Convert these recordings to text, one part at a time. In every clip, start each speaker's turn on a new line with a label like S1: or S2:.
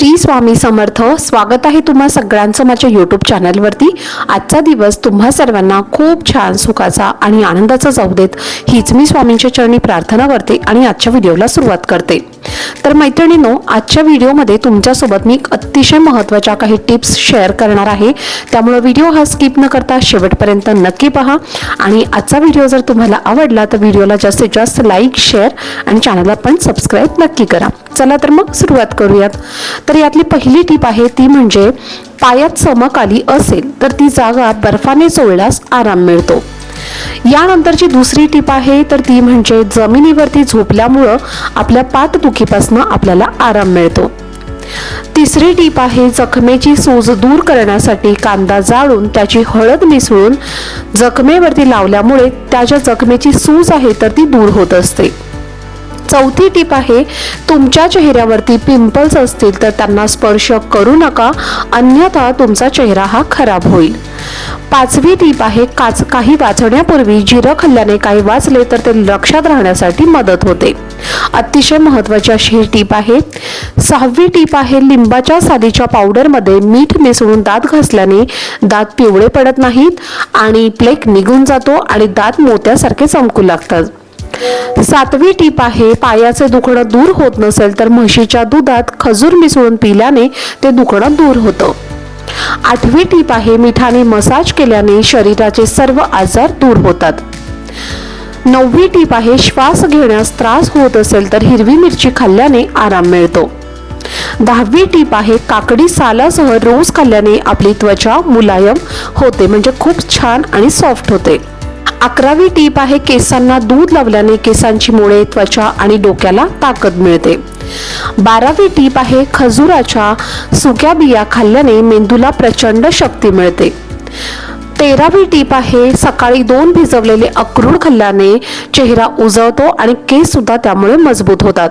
S1: श्री स्वामी समर्थ स्वागत आहे तुम्हा सगळ्यांचं माझ्या यूट्यूब चॅनलवरती आजचा दिवस तुम्हा सर्वांना खूप छान सुखाचा आणि आनंदाचा जाऊ देत. हीच मी स्वामींच्या चरणी प्रार्थना करते आणि आजच्या व्हिडिओला सुरुवात करते. तर मैत्रिणींनो आजच्या व्हिडिओमध्ये तुमच्यासोबत मी एक अतिशय महत्त्वाच्या काही टिप्स शेअर करणार आहे. त्यामुळे व्हिडिओ हा स्किप न करता शेवटपर्यंत नक्की पहा. आणि आजचा व्हिडिओ जर तुम्हाला आवडला तर व्हिडिओला जास्तीत जास्त लाईक शेअर आणि चॅनलला पण सबस्क्राईब नक्की करा. चला तर मग सुरुवात करूयात. तर यातली पहिली टीप आहे ती म्हणजे पायात चमक आली असेल तर ती जागा बर्फाने चोळल्यास आराम मिळतो. यानंतरची दुसरी टीप आहे तर ती म्हणजे जमिनीवरती झोपल्यामुळं आपल्या पाठदुखीपासून आपल्याला आराम मिळतो. तिसरी टीप आहे जखमेची सूज दूर करण्यासाठी कांदा जाळून त्याची हळद मिसळून जखमेवरती लावल्यामुळे त्याच्या जखमेची सूज आहे तर ती दूर होत असते. चौथी टीप आहे तुमच्या चेहऱ्यावरती पिंपल्स असतील तर त्यांना स्पर्श करू नका अन्यथा तुमचा चेहरा हा खराब होईल. पाचवी टीप आहे काच काही वाचण्यापूर्वी जिरं खाल्ल्याने काही वाचले तर ते लक्षात राहण्यासाठी मदत होते. अतिशय महत्त्वाची अशी ही टीप आहे. सहावी टीप आहे लिंबाच्या सालीच्या पावडरमध्ये मीठ मिसळून दात घासल्याने दात पिवळे पडत नाहीत आणि प्लेक निघून जातो आणि दात मोत्यासारखे चमकू लागतात. सातवी टीप आहे पायाचे दुखणं दूर होत नसेल तर म्हशीच्या दुधात खजूर मिसळून पिल्याने ते दुखणं दूर होतं. आठवी टीप आहे मिठाने मसाज केल्याने शरीराचे सर्व आजार दूर होतात. नववी टीप आहे श्वास घेण्यास त्रास होत असेल तर हिरवी मिरची खाल्ल्याने आराम मिळतो. दहावी टीप आहे काकडी सालासह रोज खाल्ल्याने आपली त्वचा मुलायम होते म्हणजे खूप छान आणि सॉफ्ट होते. अकरावी टीप आहे केसांना दूध लावल्याने केसांची मुळे त्वचा आणि डोक्याला ताकद मिळते. बारावी टीप आहे खजुराच्या सुक्या बिया खाल्ल्याने मेंदूला प्रचंड शक्ती मिळते. तेरावी टीप आहे सकाळी दोन भिजवलेले अक्रूड खाल्ल्याने चेहरा उजळतो आणि केस सुद्धा त्यामुळे मजबूत होतात.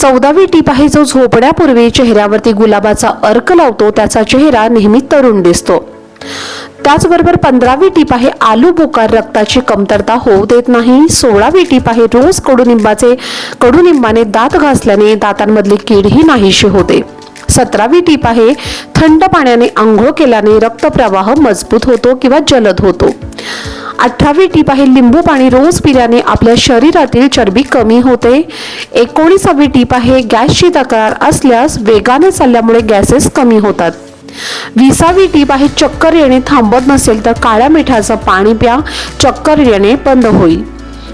S1: चौदावी टीप आहे जो झोपण्यापूर्वी चेहऱ्यावरती गुलाबाचा अर्क लावतो त्याचा चेहरा नेहमी तरुण दिसतो. त्याचबरोबर पंधरावी टीप आहे आलू बुकार रक्ताची कमतरता होऊ देत नाही. सोळावी टीप आहे रोज कडुनिंबाचे कडुनिंबाने दात घासल्याने दातांमधली कीड ही नाहीशी होते. सतरावी टीप आहे थंड पाण्याने आंघोळ केल्याने रक्तप्रवाह मजबूत होतो किंवा जलद होतो. अठरावी टीप आहे लिंबू पाणी रोज पिल्याने आपल्या शरीरातील चरबी कमी होते. एकोणीसावी टीप आहे गॅसची तक्रार असल्यास वेगाने चालल्यामुळे गॅसेस कमी होतात. विसावी टीप आहे चक्कर येणे थांबत नसेल तर काळ्या मिठाचं पाणी प्या चक्कर येणे बंद होईल.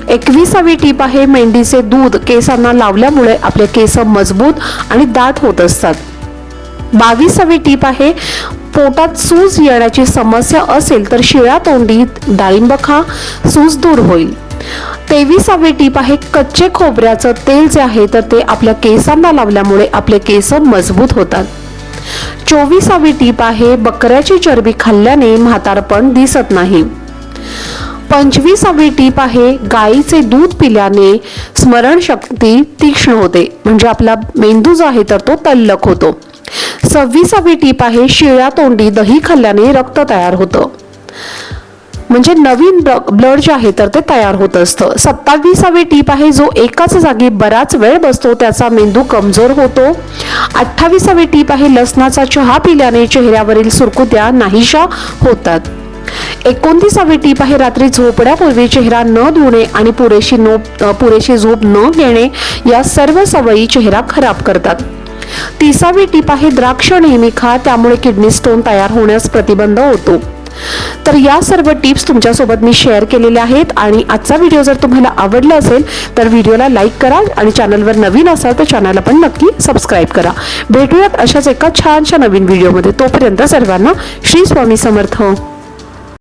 S1: एकविसावी टीप आहे मेंढीचे दूध केसांना लावल्यामुळे आपले केस मजबूत आणि दाट होत असतात. बावीसावी टीप आहे पोटात सूज येण्याची समस्या असेल तर शिळ्या तोंडी डाळिंब खा सूज दूर होईल. तेविसावी टीप आहे कच्चे खोबऱ्याचं तेल जे आहे तर ते आपल्या केसांना लावल्यामुळे आपले केस मजबूत होतात. चोवीसावी टीप आहे बकऱ्याची चरबी खाल्ल्याने म्हातारपण दिसत नाही. पंचवीसावी टीप आहे गाईचे दूध पिल्याने स्मरणशक्ती तीक्ष्ण होते. म्हणजे आपला मेंदू जो आहे तर तो तल्लक होतो. सव्वीसावी टीप आहे शिळ्या तोंडी दही खाल्ल्याने रक्त तयार होतं. म्हणजे नवीन ब्लड जे आहे तर ते तयार होत असतं. सत्तावीसावी टीप आहे जो एकाच जागी बराच वेळ बसतो त्याचा मेंदू कमजोर होतो. अठ्ठावीसावी टीप आहे लसणाचा चहा पिल्याने चेहऱ्यावरील सुरकुत्या नाहीशा होतात. एकोणतीसावी टीप आहे रात्री झोपण्यापूर्वी चेहरा न धुणे आणि पुरेशी नो पुरेशी झोप न घेणे या सर्व सवयी चेहरा खराब करतात. तिसावी टीप आहे द्राक्ष नेहमी खा त्यामुळे किडनी स्टोन तयार होण्यास प्रतिबंध होतो. तर या सर्व टिप्स तुमच्यासोबत मी शेअर केलेल्या आहेत. आणि आजचा व्हिडिओ जर तुम्हाला आवडला असेल तर व्हिडिओला लाईक करा आणि चॅनलवर नवीन असाल तर चॅनलला पण नक्की सबस्क्राईब करा. भेटूयात अशाच एका छानशा नवीन व्हिडिओमध्ये. तोपर्यंत सर्वांना श्री स्वामी समर्थ.